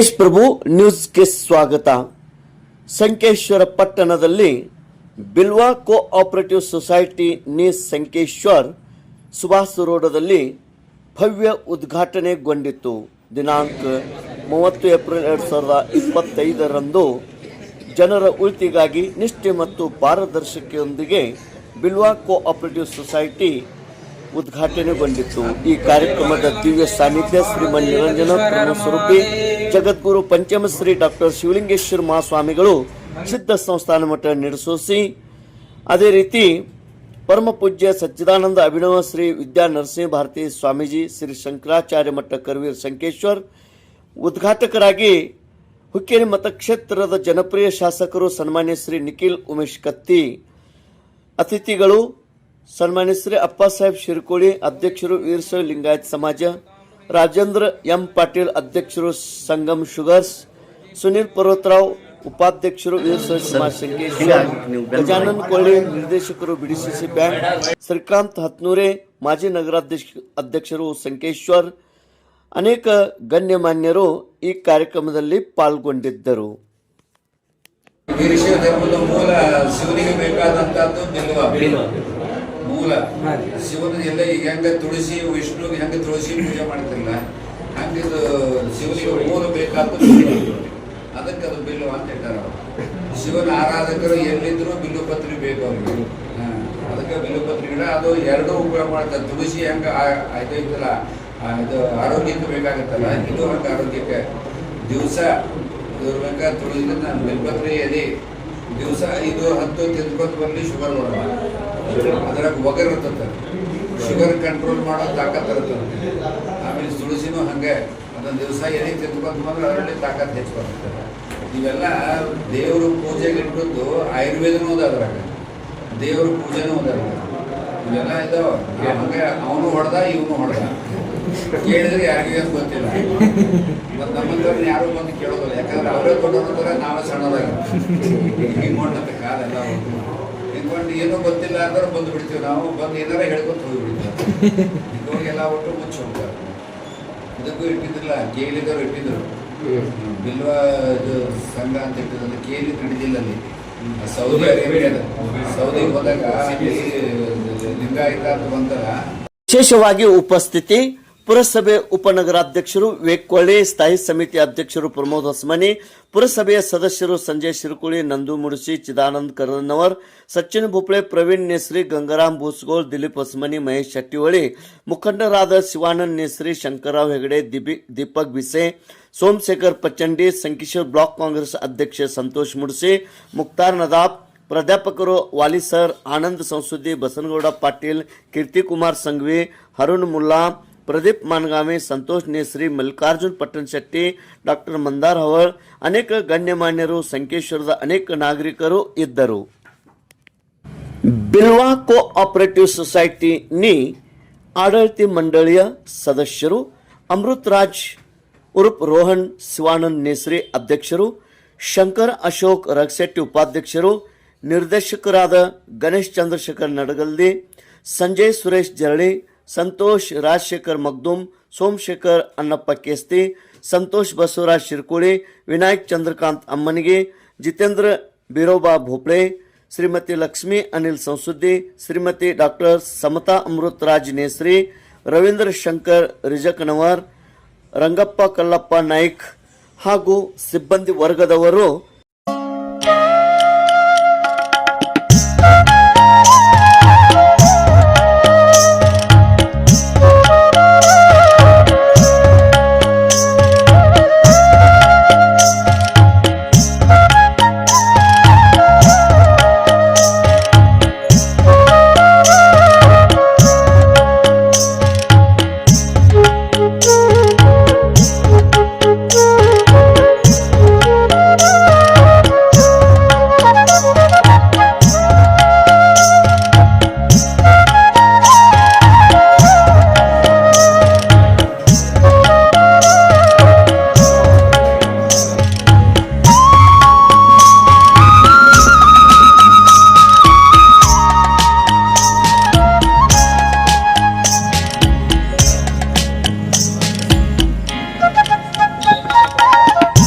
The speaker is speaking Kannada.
ಸಂಕೇಶ್ ಪ್ರಭು ನ್ಯೂಸ್ಗೆ ಸ್ವಾಗತ. ಸಂಕೇಶ್ವರ ಪಟ್ಟಣದಲ್ಲಿ ಬಿಲ್ವಾ ಕೋಆಪರೇಟಿವ್ ಸೊಸೈಟಿ ನಿ ಸಂಕೇಶ್ವರ್ ಸುಭಾಷ್ ರೋಡದಲ್ಲಿ ಭವ್ಯ ಉದ್ಘಾಟನೆಗೊಂಡಿತ್ತು. ದಿನಾಂಕ ಮೂವತ್ತು ಏಪ್ರಿಲ್ ಎರಡು ಸಾವಿರದ ಇಪ್ಪತ್ತೈದರಂದು ಜನರ ಉಳಿತಿಗಾಗಿ ನಿಷ್ಠೆ ಮತ್ತು ಪಾರದರ್ಶಕತೆಯೊಂದಿಗೆ ಬಿಲ್ವಾ ಕೋಆಪರೇಟಿವ್ ಸೊಸೈಟಿ ಉದ್ಘಾಟನೆಗೊಂಡಿತ್ತು ಈ ಕಾರ್ಯಕ್ರಮದ ದಿವ್ಯ ಸಾನ್ನಿಧ್ಯ ಶ್ರೀಮನ್ ನಿರಂಜನ ಸ್ವರೂಪಿ ಜಗದ್ಗುರು ಪಂಚಮಶ್ರೀ ಡಾಕ್ಟರ್ ಶಿವಲಿಂಗೇಶ್ವರ ಮಹಾಸ್ವಾಮಿಗಳು ಸಿದ್ಧ ಸಂಸ್ಥಾನ ಮಠ ನಡೆಸೋಸಿ ಅದೇ ರೀತಿ ಪರಮ ಪೂಜ್ಯ ಸಚ್ಚಿದಾನಂದ ಅಭಿನವ ಶ್ರೀ ವಿದ್ಯಾ ನರಸಿಂಹ ಭಾರತಿ ಸ್ವಾಮೀಜಿ ಶ್ರೀ ಶಂಕರಾಚಾರ್ಯ ಮಠ ಕರ್ವೀರ್ ಸಂಕೇಶ್ವರ್ ಉದ್ಘಾಟಕರಾಗಿ ಹುಕ್ಕೇರಿ ಮತಕ್ಷೇತ್ರದ ಜನಪ್ರಿಯ ಶಾಸಕರು ಸನ್ಮಾನ್ಯ ಶ್ರೀ ನಿಖಿಲ್ ಉಮೇಶ್ ಕತ್ತಿ. ಅತಿಥಿಗಳು ಸನ್ಮಾನ್ಯ ಶ್ರೀ ಅಪ್ಪ ಸಾಹೇಬ್ ಶಿರ್ಕೋಳಿ ಅಧ್ಯಕ್ಷರು ವೀರಶೈವ ಲಿಂಗಾಯತ್ ಸಮಾಜ ರಾಜೇಂದ್ರ ಎಂ ಪಾಟೀಲ್ ಅಧ್ಯಕ್ಷರು ಸಂಗಮ್ ಶುಗರ್ಸ್ ಸುನೀಲ್ ಪರ್ವತರಾವ್ ಉಪಾಧ್ಯಕ್ಷರು ವೀರಶೈವ ಸಮಾಜ ಸಂಕೇಶ್ವರ ಗಜಾನನ್ ಕೊಳ್ಳಿ ನಿರ್ದೇಶಕರು ಬಿಡಿಸಿಸಿ ಬ್ಯಾಂಕ್ ಶ್ರೀಕಾಂತ್ ಹತ್ನೂರೆ ಮಾಜಿ ನಗರಾಧ್ಯಕ್ಷ ಅಧ್ಯಕ್ಷರು ಸಂಕೇಶ್ವರ್ ಅನೇಕ ಗಣ್ಯಮಾನ್ಯರು ಈ ಕಾರ್ಯಕ್ರಮದಲ್ಲಿ ಪಾಲ್ಗೊಂಡಿದ್ದರು ವೀರಶೈವ ಧರ್ಮದ ಮೂಲ ಶಿವನಿಗೆ ಬೇಕಾದಂತಹದ್ದು ಬಿಲ್ವ ಮೂಲ ಶಿವನ ಎಲ್ಲ ಈಗ ಹೆಂಗ ತುಳಸಿ ವಿಷ್ಣುಗೆ ಹೆಂಗ ತುಳಸಿ ಪೂಜೆ ಮಾಡ್ತಿಲ್ಲ ಹಂಗಿದು ಶಿವನಿಗೆ ಮೂಲ ಬೇಕಾದ ಅದಕ್ಕೆ ಅದು ಬಿಲ್ಲು ಅಂತ ಹೇಳ್ತಾರ ಶಿವನ ಆರಾಧಕರು ಎಲ್ಲಿದ್ರು ಬಿಲ್ಲು ಪತ್ರಿ ಬೇಕು ಅವ್ರಿಗೆ. ಅದಕ್ಕೆ ಬಿಲ್ಲು ಪತ್ರಿ ಗಿಡ. ಅದು ಎರಡು ಉಪಯೋಗ ಮಾಡ್ತಾರೆ. ತುಳಸಿ ಹೆಂಗ ಇದು ಇದು ಆರೋಗ್ಯಕ್ಕೆ ಬೇಕಾಗುತ್ತಲ್ಲ ಇದು ಹಂಗ ಆರೋಗ್ಯಕ್ಕೆ? ದಿವಸ ಇದ್ರ ಬೇಕಾದ್ರೆ ತುಳಸಿ ಬಿಲ್ಪತ್ರಿ ಎದೆ. ದಿವಸ ಇದು ಹತ್ತು ತಿಂದ್ಕೊತ ಬರಲಿ ಶುಗರ್ ನೋಡೋಣ ಅದ್ರಾಗ ಒಗರ್ ಇರ್ತದೆ. ಶುಗರ್ ಕಂಟ್ರೋಲ್ ಮಾಡೋ ತಾಕತ್ ಇರುತ್ತೆ ಆಮೇಲೆ ತುಳಸಿನೂ ಹಂಗೆ. ಅದೊಂದು ದಿವಸ ಏನೇ ತಿಂದ್ಕೊತ ಬಂದ್ರೆ ಅದರಲ್ಲಿ ತಾಕತ್ ಹೆಚ್ಚು ಬರ್ತದೆ ಇವೆಲ್ಲ ದೇವರು ಪೂಜೆಗೆ ಇಟ್ಟದ್ದು ಆಯುರ್ವೇದನೂ ಅದ ಅದ್ರಾಗ. ದೇವ್ರ ಪೂಜೆನೂ ಅದ ಅದ್ರಾಗ. ಇವೆಲ್ಲ ಇದ್ದಾವ ಹಂಗೆ ಅವನು ಹೊಡೆದ ಇವನು ಹೊಡೆದ. ಕೇಳಿದ್ರೆ ಯಾರಿಗೂ ಅಂತ ಗೊತ್ತಿಲ್ಲ. ಇವತ್ತು ನಮ್ಮಂತವ್ರನ್ನ ಯಾರು ಬಂದು ಕೇಳೋದಿಲ್ಲ. ಯಾಕಂದ್ರೆ ಅವರೇ ದೊಡ್ಡವ್ರ ನಾವೇ ಸಣ್ಣದಾಗ ಹಿಂಗೊಂಡಂತ ಕಾಲೆಲ್ಲ ಹಿಂಗೊಂಡು ಏನೂ ಗೊತ್ತಿಲ್ಲ ಅಂದ್ರೆ ಬಂದು ಬಿಡ್ತೀವಿ. ನಾವು ಬಂದು ಏನಾರ ಹೇಳ್ಕೊತ ಹೋಗ್ಬಿಡ್ತೀವಿ ಹಿಂಗೋಗೆಲ್ಲ ಒಟ್ಟು ಮುಚ್ಚಿ ಹೋಗ್ತಾರೆ. ಇದಕ್ಕೂ ಇಟ್ಟಿದ್ರಲ್ಲ ಕೇಳಿದವರು ಇಟ್ಟಿದ್ರು ಬಿಲ್ವ ಇದು ಸಂಘ ಅಂತ ಇಟ್ಟಿದ್ರು ಕೇಳಿ ನಡೆದಿಲ್ಲ ಅಲ್ಲಿ. ಸೌದಿ ಅರೇಬಿಯಾದ. ಸೌದಿಗೆ ಹೋದಾಗ ವಿಶೇಷವಾಗಿ ಉಪಸ್ಥಿತಿ ಪುರಸಭೆ ಉಪನಗರಾಧ್ಯಕ್ಷರು ವೇಕ್ಕೊಳ್ಳಿ ಸ್ಥಾಯಿ ಸಮಿತಿ ಅಧ್ಯಕ್ಷರು ಪ್ರಮೋದ್ ಹೊಸಮನಿ ಪುರಸಭೆಯ ಸದಸ್ಯರು ಸಂಜಯ್ ಶಿರಕುಳಿ ನಂದು ಮುಡುಸಿ ಚಿದಾನಂದ್ ಕರನ್ನವರ್ ಸಚಿನ್ ಭೋಪ್ಳೆ ಪ್ರವೀಣ್ ನೇಸ್ರಿ ಗಂಗಾರಾಮ್ ಭೂಸ್ಗೋಳ್ ದಿಲೀಪ್ ಹೊಸಮನಿ ಮಹೇಶ್ ಶೆಟ್ಟಿಹೊಳಿ ಮುಖಂಡರಾದ ಶಿವಾನಂದ್ ನೇಸ್ರಿ ಶಂಕರರಾವ್ ಹೆಗಡೆ ದಿಬಿ- ದೀಪಕ್ ಬಿಸೆ ಸೋಮಶೇಖರ್ ಪಚ್ಚಂಡಿ ಸಂಕಿಶೋರ್ ಬ್ಲಾಕ್ ಕಾಂಗ್ರೆಸ್ ಅಧ್ಯಕ್ಷ ಸಂತೋಷ್ ಮುಡ್ಸಿ ಮುಕ್ತಾರ್ ನದಾಬ್ ಪ್ರಾಧ್ಯಾಪಕರು ವಾಲಿ ಸರ್ ಆನಂದ್ ಸಂಸುದ್ದಿ, ಬಸನಗೌಡ ಪಾಟೀಲ್ ಕೀರ್ತಿಕುಮಾರ್ ಸಂಘವಿ, ಹರುಣ್ ಮುಲ್ಲಾ, ಪ್ರದೀಪ್ ಮಾನಗಾಮಿ, ಸಂತೋಷ್ ನೇಸ್ರಿ, ಮಲ್ಲಿಕಾರ್ಜುನ್ ಪಟ್ಟಣ ಶೆಟ್ಟಿ ಡಾಕ್ಟರ್ ಮಂದಾರ್ ಹವಳ್ ಅನೇಕ ಗಣ್ಯಮಾನ್ಯರು, ಸಂಕೇಶ್ವರದ ಅನೇಕ ನಾಗರಿಕರು ಇದ್ದರು. ಬಿಲ್ವಾ ಕೋಆಪರೇಟಿವ್ ಸೊಸೈಟಿ ನಿ ಆಡಳಿತ ಮಂಡಳಿಯ ಸದಸ್ಯರು ಅಮೃತ್ ರಾಜ್ ಉರುಪ್ ರೋಹನ್, ಶಿವಾನಂದ್ ನೇಸ್ರಿ ಅಧ್ಯಕ್ಷರು, ಶಂಕರ್ ಅಶೋಕ್ ರಗ್ಸೆಟ್ಟಿ ಉಪಾಧ್ಯಕ್ಷರು ನಿರ್ದೇಶಕರಾದ ಗಣೇಶ್ ಚಂದ್ರಶೇಖರ್ ನಡಗಲ್ದಿ ಸಂಜಯ್ ಸುರೇಶ್ ಜರಳಿ, ಸಂತೋಷ್ ರಾಜಶೇಖರ್ ಮಗ್ದುಮ್, ಸೋಮಶೇಖರ್ ಅನ್ನಪ್ಪ ಕೇಸ್ತಿ, ಸಂತೋಷ್ ಬಸವರಾಜ್ ಶಿರ್ಕೋಳಿ ವಿನಾಯಕ್ ಚಂದ್ರಕಾಂತ್ ಅಮ್ಮನಿಗೆ, ಜಿತೇಂದ್ರ ಬಿರೋಬಾ ಭೋಪ್ಳೆ ಶ್ರೀಮತಿ ಲಕ್ಷ್ಮಿ ಅನಿಲ್ ಸಂಸುದ್ದಿ, ಶ್ರೀಮತಿ ಡಾಕ್ಟರ್ ಸಮತಾ ಅಮೃತ್ ರಾಜ್ ನೇಸ್ರಿ, ರವೀಂದ್ರ ಶಂಕರ್ ರಿಜಕನವರ್, ರಂಗಪ್ಪ ಕಲ್ಲಪ್ಪ ನಾಯ್ಕ್ ಹಾಗೂ ಸಿಬ್ಬಂದಿ ವರ್ಗದವರು